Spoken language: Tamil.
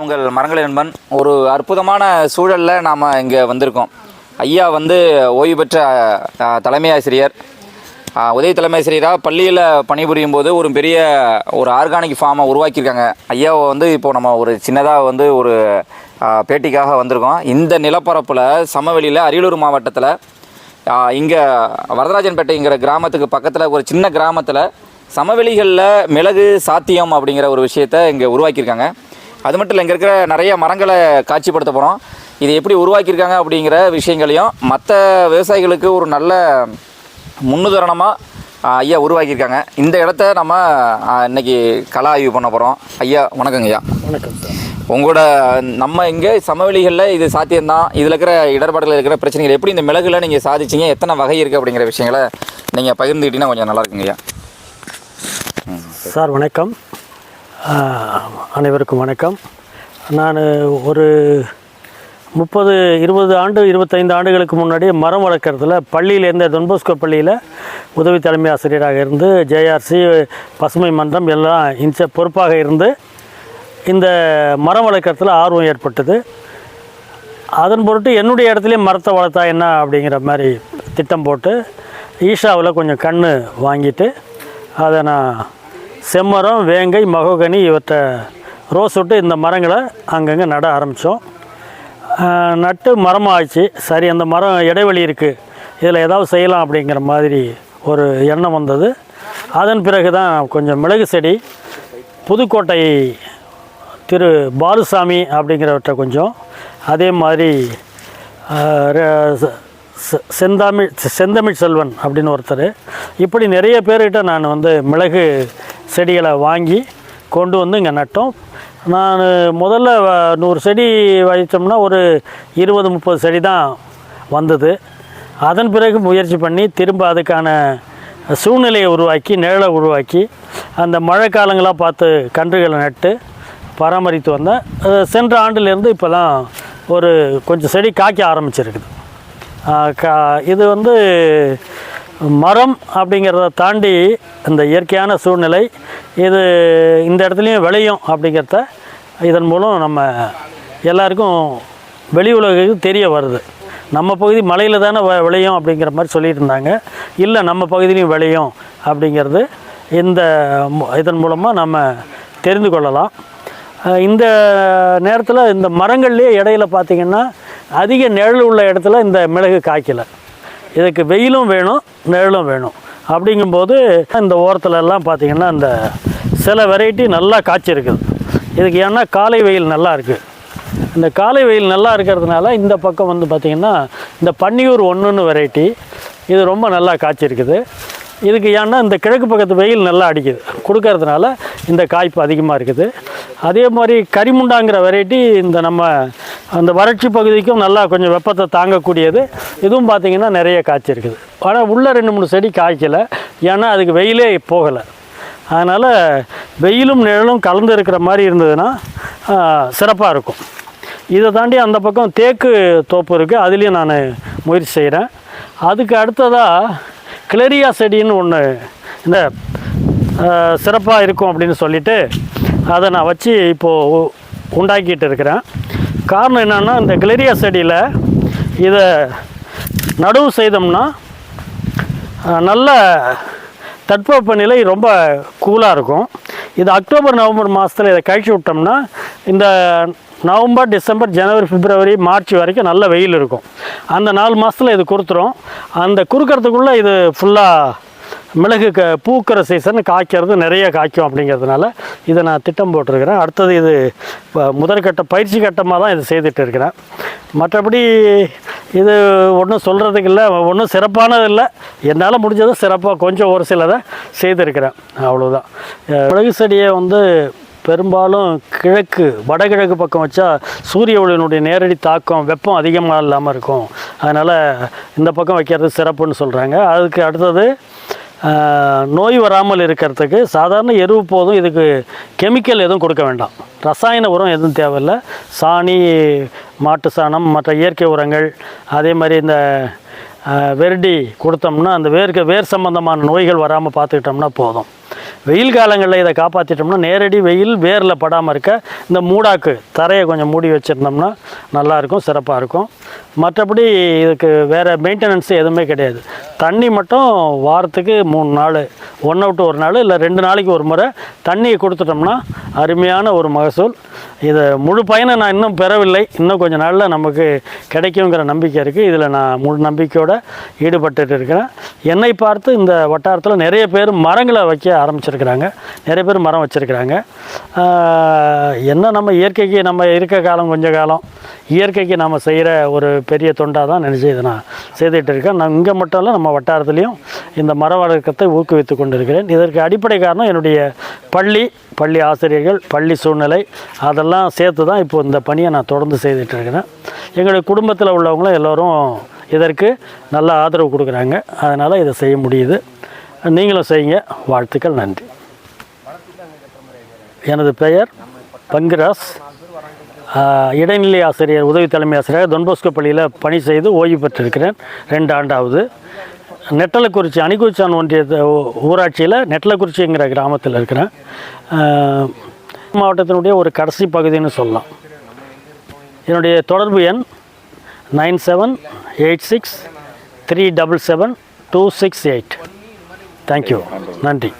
உங்கள் மரங்களை நண்பன் ஒரு அற்புதமான சூழலில் நாம் இங்கே வந்திருக்கோம். ஐயா வந்து ஓய்வு பெற்ற தலைமை ஆசிரியர். உதவி தலைமை ஆசிரியராக பள்ளியில் பணிபுரியும் போது ஒரு பெரிய ஒரு ஆர்கானிக் ஃபார்மை உருவாக்கியிருக்காங்க. ஐயாவை வந்து இப்போது நம்ம ஒரு சின்னதாக வந்து ஒரு பேட்டிக்காக வந்திருக்கோம். இந்த நிலப்பரப்பில் சமவெளியில் அரியலூர் மாவட்டத்தில் இங்கே வரதராஜன்பேட்டைங்கிற கிராமத்துக்கு பக்கத்தில் ஒரு சின்ன கிராமத்தில் சமவெளிகளில் மிளகு சாத்தியம் அப்படிங்கிற ஒரு விஷயத்தை இங்கே உருவாக்கியிருக்காங்க. அது மட்டும் இல்லை இங்கே இருக்கிற நிறைய மரங்களை காட்சிப்படுத்த போகிறோம் இது எப்படி உருவாக்கியிருக்காங்க அப்படிங்கிற விஷயங்களையும் மற்ற விவசாயிகளுக்கு ஒரு நல்ல முன்னுதாரணமாக ஐயா உருவாக்கியிருக்காங்க. இந்த இடத்த நம்ம ஆ, இன்னைக்கு கள ஆய்வு பண்ண போகிறோம் ஐயா வணக்கங்க ஐயா. வணக்கம் உங்களோட நம்ம இங்கே சமவெளிகளில் இது சாத்தியம்தான். இதில் இருக்கிற இடர்பாடுகள் இருக்கிற பிரச்சனைகள் எப்படி இந்த மிளகுல நீங்கள் சாதிச்சீங்க எத்தனை வகை இருக்குது அப்படிங்கிற விஷயங்களை நீங்கள் பகிர்ந்துக்கிட்டீங்கன்னா கொஞ்சம் நல்லா இருக்குங்க ஐயா. சார் வணக்கம். அனைவருக்கும் வணக்கம். நான் ஒரு முப்பது இருபது ஆண்டு இருபத்தைந்து ஆண்டுகளுக்கு முன்னாடி மரம் வளர்க்குறதுல பள்ளியிலேருந்து தொன்போஸ்கோ பள்ளியில் உதவி தலைமை ஆசிரியராக இருந்து ஜேஆர்சி பசுமை மன்றம் எல்லாம் இன்ச பொறுப்பாக இருந்து இந்த மரம் வளர்க்குறதுல ஆர்வம் ஏற்பட்டது. அதன் பொருட்டு என்னுடைய இடத்துலையே மரத்தை வளர்த்தா என்ன அப்படிங்கிற மாதிரி திட்டம் போட்டு ஈஷாவில் கொஞ்சம் கண் வாங்கிட்டு அதை நான் செம்மரம் வேங்கை மகோகனி இவற்றை ரோஸ் விட்டு இந்த மரங்களை அங்கங்கே நட ஆரம்பித்தோம். நட்டு மரமாகிடுச்சு சரி அந்த மரம் இடைவெளி இருக்குது இதில் ஏதாவது செய்யலாம் அப்படிங்கிற மாதிரி ஒரு எண்ணம் வந்தது. அதன் பிறகு தான் கொஞ்சம் மிளகு செடி புதுக்கோட்டை திரு பாலுசாமி அப்படிங்கிறவற்றை கொஞ்சம் அதே மாதிரி செந்தாமிழ் செந்தமிழ் செல்வன் அப்படின்னு ஒருத்தர். இப்படி நிறைய பேர்கிட்ட நான் வந்து மிளகு செடிகளை வாங்கி கொண்டு வந்து இங்கே நட்டோம். நான் முதல்ல நூறு செடி வைத்தோம்னா ஒரு இருபது முப்பது செடி தான் வந்தது. அதன் பிறகு முயற்சி பண்ணி திரும்ப அதுக்கான சூழ்நிலையை உருவாக்கி நிழலை உருவாக்கி அந்த மழை காலங்களாக பார்த்து கன்றுகளை நட்டு பராமரித்து வந்தேன். சென்ற ஆண்டுலேருந்து இப்போலாம் ஒரு கொஞ்சம் செடி காய்க்க ஆரம்பிச்சிருக்குது. இது வந்து மரம் அப்படிங்கிறத தாண்டி இந்த இயற்கையான சூழ்நிலை இது இந்த இடத்துலையும் விளையும் அப்படிங்கிறத இதன் மூலம் நம்ம எல்லாருக்கும் வெளி உலகுக்கு தெரிய வருது. நம்ம பகுதி மலையில் தானே வ- விளையும் அப்படிங்கிற மாதிரி சொல்லிட்டு இருந்தாங்க இல்லை நம்ம பகுதியிலையும் விளையும் அப்படிங்கிறது இந்த இதன் மூலமாக நம்ம தெரிந்து கொள்ளலாம். இந்த நேரத்தில் இந்த மரங்கள்லேயே இடையில பார்த்திங்கன்னா அதிக நிழல் உள்ள இடத்துல இந்த மிளகு காய்க்கலை. இதுக்கு வெயிலும் வேணும் நிழலும் வேணும். அப்படிங்கும்போது இந்த ஓரத்தில் எல்லாம் பார்த்திங்கன்னா இந்த சில வெரைட்டி நல்லா காய்ச்சிருக்குது. இதுக்கு ஏன்னா காலை வெயில் நல்லா இருக்குது இந்த காலை வெயில் நல்லா இருக்கிறதுனால இந்த பக்கம் வந்து பார்த்திங்கன்னா இந்த பன்னியூர் ஒன்றுன்னு வெரைட்டி இது ரொம்ப நல்லா காய்ச்சிருக்குது. இதுக்கு ஏன்னா இந்த கிழக்கு பக்கத்து வெயில் நல்லா அடிக்குது. கொடுக்கறதுனால இந்த காய்ப்பு அதிகமாக இருக்குது. அதே மாதிரி கரிமுண்டாங்கிற வெரைட்டி இந்த நம்ம அந்த வறட்சி பகுதிக்கும் நல்லா கொஞ்சம் வெப்பத்தை தாங்கக்கூடியது. இதுவும் பார்த்திங்கன்னா நிறைய காய்ச்சிருக்குது ஆனால் உள்ளே ரெண்டு மூணு செடி காய்க்கலை. ஏன்னா அதுக்கு வெயிலே போகலை. அதனால் வெயிலும் நிழலும் கலந்து இருக்கிற மாதிரி இருந்ததுன்னா சிறப்பாக இருக்கும். இதை தாண்டி அந்த பக்கம் தேக்கு தோப்பு இருக்குது அதுலேயும் நான் முயற்சி செய்கிறேன் அதுக்கு அடுத்ததாக கிளரியா செடின்னு ஒன்று இந்த சிறப்பாக இருக்கும் அப்படின்னு சொல்லிவிட்டு அதை நான் வச்சு இப்போது உண்டாக்கிட்டு இருக்கிறேன். காரணம் என்னென்னா இந்த கிளரியா செடியில் இதை நடவு செய்தோம்னா நல்ல நல்ல தட்பவெப்பநிலை ரொம்ப கூலாக இருக்கும். இது அக்டோபர் நவம்பர் மாதத்தில் இதை கழிச்சு விட்டோம்னா இந்த நவம்பர் டிசம்பர் ஜனவரி பிப்ரவரி மார்ச் வரைக்கும் நல்ல வெயில் இருக்கும். அந்த நாலு மாதத்தில் இது கொடுத்துரும் அந்த குறுக்கிறதுக்குள்ளே இது ஃபுல்லாக மிளகு க பூக்கிற சீசன் காய்க்கிறது நிறைய காய்க்கும் அப்படிங்கிறதுனால இதை நான் திட்டம் போட்டிருக்கிறேன். அடுத்தது இது முதற்கட்ட பயிற்சி கட்டமாக தான் இது செய்துட்டு இருக்கிறேன் மற்றபடி இது ஒன்றும் சொல்கிறதுக்கு இல்லை ஒன்றும் சிறப்பானது இல்லை. என்னால் முடிஞ்சதை சிறப்பாக கொஞ்சம் ஒரு சிலதை செய்திருக்கிறேன். அவ்வளோதான் மிளகு செடியை வந்து பெரும்பாலும் கிழக்கு வடகிழக்கு பக்கம் வச்சா சூரிய ஒளியினுடைய நேரடி தாக்கம் வெப்பம் அதிகமாக இல்லாமல் இருக்கும். அதனால் இந்த பக்கம் வைக்கிறது சிறப்புன்னு சொல்கிறாங்க அதுக்கு அடுத்தது நோய் வராமல் இருக்கிறதுக்கு சாதாரண எருவு போதும் இதுக்கு கெமிக்கல் எதுவும் கொடுக்க வேண்டாம். ரசாயன உரம் எதுவும் தேவையில்லை. சாணி மாட்டு சாணம் மற்ற இயற்கை உரங்கள் அதே மாதிரி இந்த வெர்டி வெரடி கொடுத்தோம்னா அந்த வேர்க்க வேர் சம்பந்தமான நோய்கள் வராமல் பார்த்துக்கிட்டோம்னா போதும். வெயில் காலங்களில் இதை காப்பாற்றிட்டோம்னா நேரடி வெயில் வேரில் படாமல் இருக்க இந்த மூடாக்கு தரையை கொஞ்சம் மூடி வச்சுருந்தோம்னா நல்லாயிருக்கும் சிறப்பாக இருக்கும். மற்றபடி இதுக்கு வேறு மெயின்டெனன்ஸ் எதுவுமே கிடையாது. தண்ணி மட்டும் வாரத்துக்கு மூணு நாள் ஒன்று விட்டு ஒரு நாள் இல்லை ரெண்டு நாளைக்கு ஒரு முறை தண்ணியை கொடுத்துட்டோம்னா அருமையான ஒரு மகசூல். இதை முழு பயனை நான் இன்னும் பெறவில்லை. இன்னும் கொஞ்சம் நாளில் நமக்கு கிடைக்குங்கிற நம்பிக்கை இருக்குது இதில் நான் முழு நம்பிக்கையோடு ஈடுபட்டுட்டு இருக்கிறேன். என்னை பார்த்து இந்த வட்டாரத்தில் நிறைய பேர் மரங்களை வைக்க ஆரம்பிச்சிருக்கிறாங்க. நிறைய பேர் மரம் வச்சுருக்கிறாங்க. என்ன நம்ம இயற்கைக்கு நம்ம இருக்க காலம் கொஞ்ச காலம். இயற்கைக்கு நம்ம செய்கிற ஒரு பெரிய தொண்டாக தான் நினச்சி இதை நான் செய்துட்டு இருக்கேன். நான் இங்கே மட்டும் இல்லை நம்ம வட்டாரத்துலேயும் இந்த மர வளர்க்கத்தை ஊக்குவித்து கொண்டிருக்கிறேன். இதற்கு அடிப்படை காரணம் என்னுடைய பள்ளி பள்ளி ஆசிரியர்கள் பள்ளி சூழ்நிலை அதெல்லாம் சேர்த்து தான் இப்போ இந்த பணியை நான் தொடர்ந்து செய்துட்டு இருக்கிறேன் எங்களுடைய குடும்பத்தில் உள்ளவங்களும் எல்லோரும் இதற்கு நல்ல ஆதரவு கொடுக்குறாங்க. அதனால் இதை செய்ய முடியுது. நீங்களும் செய்யுங்க. வாழ்த்துக்கள் நன்றி. எனது பெயர் பங்குராஸ். இடைநிலை ஆசிரியர் உதவி தலைமை ஆசிரியர் தொன்போஸ்கோ பள்ளியில் பணி செய்து ஓய்வு பெற்றிருக்கிறேன். ரெண்டு ஆண்டாவது. நெட்டலக்குறிச்சி அணிக்குறிச்சான் ஒன்றிய ஊராட்சியில் நெட்டலக்குறிச்சிங்கிற கிராமத்தில் இருக்கிறேன் மாவட்டத்தினுடைய ஒரு கடைசி பகுதின்னு சொல்லலாம். என்னுடைய தொடர்பு எண் nine seven eight six three double seven two six eight. Thank you நன்றி.